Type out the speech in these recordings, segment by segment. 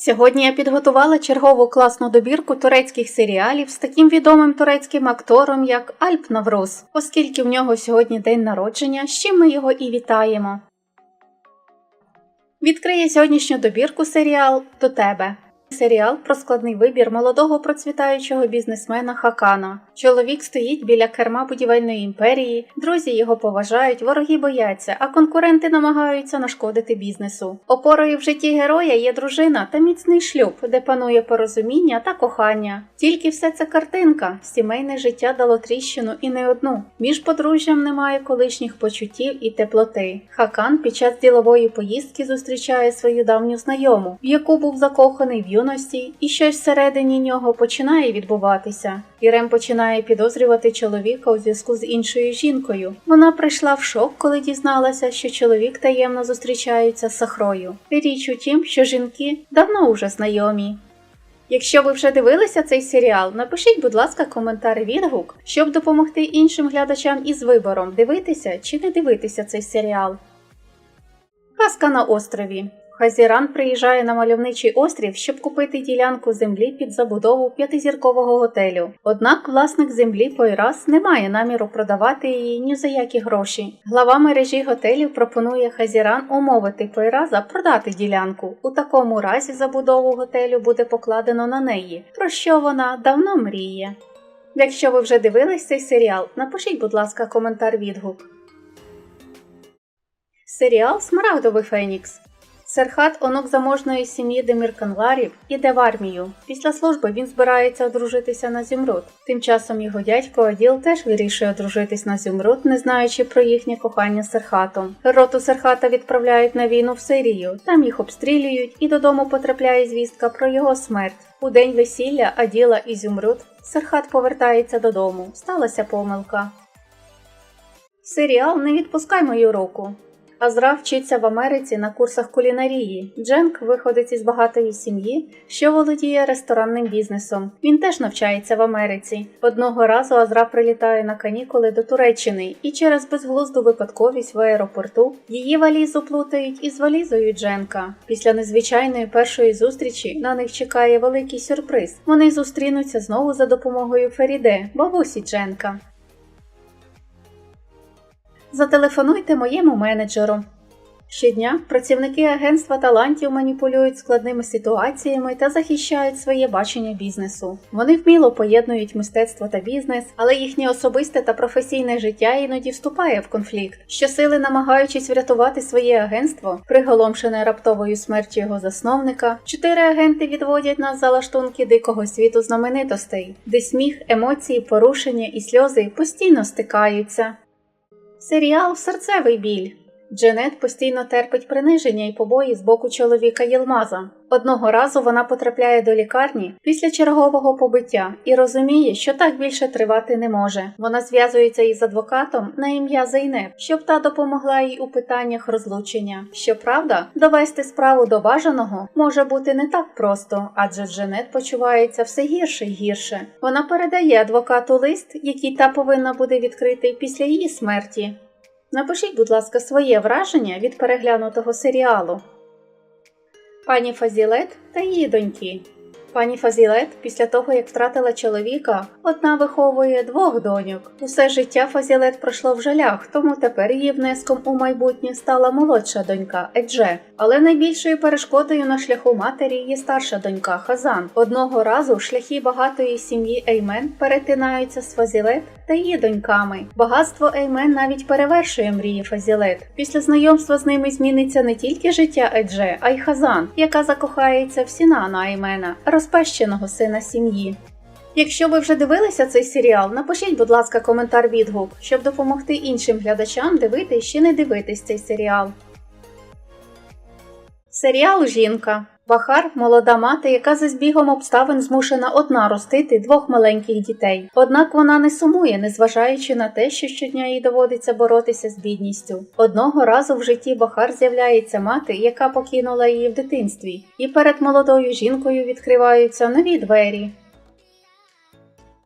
Сьогодні я підготувала чергову класну добірку турецьких серіалів з таким відомим турецьким актором, як Альп Навруз, оскільки в нього сьогодні день народження, з чим ми його і вітаємо. Відкриє сьогоднішню добірку серіал До тебе. Серіал про складний вибір молодого процвітаючого бізнесмена Хакана. Чоловік стоїть біля керма будівельної імперії, друзі його поважають, вороги бояться, а конкуренти намагаються нашкодити бізнесу. Опорою в житті героя є дружина та міцний шлюб, де панує порозуміння та кохання. Тільки все це картинка, сімейне життя дало тріщину і не одну. Між подружжям немає колишніх почуттів і теплоти. Хакан під час ділової поїздки зустрічає свою давню знайому, в яку був закоханий в юності, і щось всередині нього починає відбуватися. Ірем починає підозрювати чоловіка у зв'язку з іншою жінкою. Вона прийшла в шок, коли дізналася, що чоловік таємно зустрічається з Сахрою. Річ у тім, що жінки давно уже знайомі. Якщо ви вже дивилися цей серіал, напишіть, будь ласка, коментар відгук, щоб допомогти іншим глядачам із вибором, дивитися чи не дивитися цей серіал. Казка на острові. Хазіран приїжджає на мальовничий острів, щоб купити ділянку землі під забудову п'ятизіркового готелю. Однак власник землі Пойрас не має наміру продавати її ні за які гроші. Глава мережі готелів пропонує Хазіран умовити Пойраза продати ділянку. У такому разі забудову готелю буде покладено на неї, про що вона давно мріє. Якщо ви вже дивились цей серіал, напишіть, будь ласка, коментар відгук. Серіал Смарагдовий Фенікс. Серхат, онук заможної сім'ї Демірканларів, іде в армію. Після служби він збирається одружитися на Зімруд. Тим часом його дядько Аділ теж вирішує одружитись на Зімруд, не знаючи про їхнє кохання Серхатом. Роту Серхата відправляють на війну в Сирію, там їх обстрілюють, і додому потрапляє звістка про його смерть. У день весілля Аділа і Зімруд Серхат повертається додому. Сталася помилка. Серіал Не відпускай мою руку. Азра вчиться в Америці на курсах кулінарії. Дженк виходить із багатої сім'ї, що володіє ресторанним бізнесом. Він теж навчається в Америці. Одного разу Азра прилітає на канікули до Туреччини і через безглузду випадковість в аеропорту її валізу плутають із валізою Дженка. Після незвичайної першої зустрічі на них чекає великий сюрприз. Вони зустрінуться знову за допомогою Феріде, бабусі Дженка. Зателефонуйте моєму менеджеру. Щодня працівники агентства талантів маніпулюють складними ситуаціями та захищають своє бачення бізнесу. Вони вміло поєднують мистецтво та бізнес, але їхнє особисте та професійне життя іноді вступає в конфлікт. Щосили намагаючись врятувати своє агентство, приголомшене раптовою смертю його засновника, чотири агенти відводять нас за лаштунки дикого світу знаменитостей, де сміх, емоції, порушення і сльози постійно стикаються. Серіал Серцевий біль. Дженет постійно терпить приниження і побої з боку чоловіка Єлмаза. Одного разу вона потрапляє до лікарні після чергового побиття і розуміє, що так більше тривати не може. Вона зв'язується із адвокатом на ім'я Зейнеп, щоб та допомогла їй у питаннях розлучення. Щоправда, довести справу до бажаного може бути не так просто, адже Дженет почувається все гірше й гірше. Вона передає адвокату лист, який та повинна буде відкрити після її смерті. Напишіть, будь ласка, своє враження від переглянутого серіалу. Пані Фазілет та її доньки. Пані Фазілет, після того як втратила чоловіка, одна виховує двох доньок. Усе життя Фазілет пройшло в жалях, тому тепер її внеском у майбутнє стала молодша донька Едже. Але найбільшою перешкодою на шляху матері є старша донька Хазан. Одного разу шляхи багатої сім'ї Еймен перетинаються з Фазілет та її доньками. Багатство Еймен навіть перевершує мрії Фазілет. Після знайомства з ними зміниться не тільки життя Едже, а й Хазан, яка закохається в Сінана Еймена, розпещеного сина сім'ї. Якщо ви вже дивилися цей серіал, напишіть, будь ласка, коментар відгук, щоб допомогти іншим глядачам дивитись чи не дивитись цей серіал. Серіал Жінка. Бахар молода мати, яка за збігом обставин змушена одна ростити двох маленьких дітей. Однак вона не сумує, незважаючи на те, що щодня їй доводиться боротися з бідністю. Одного разу в житті Бахар з'являється мати, яка покинула її в дитинстві, і перед молодою жінкою відкриваються нові двері.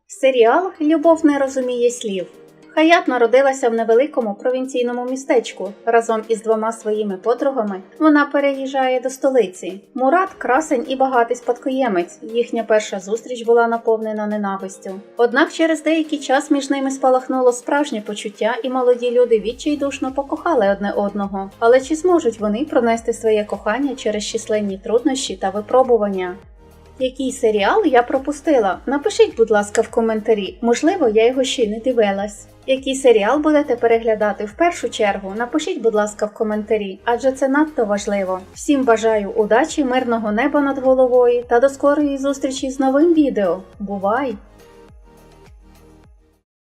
Серіал Любов не розуміє слів. Хаят народилася в невеликому провінційному містечку. Разом із двома своїми подругами вона переїжджає до столиці. Мурат красень і багатий спадкоємець. Їхня перша зустріч була наповнена ненавистю. Однак через деякий час між ними спалахнуло справжнє почуття, і молоді люди відчайдушно покохали одне одного. Але чи зможуть вони пронести своє кохання через численні труднощі та випробування? Який серіал я пропустила? Напишіть, будь ласка, в коментарі. Можливо, я його ще й не дивилась. Який серіал будете переглядати в першу чергу? Напишіть, будь ласка, в коментарі, адже це надто важливо. Всім бажаю удачі, мирного неба над головою та до скорої зустрічі з новим відео. Бувай!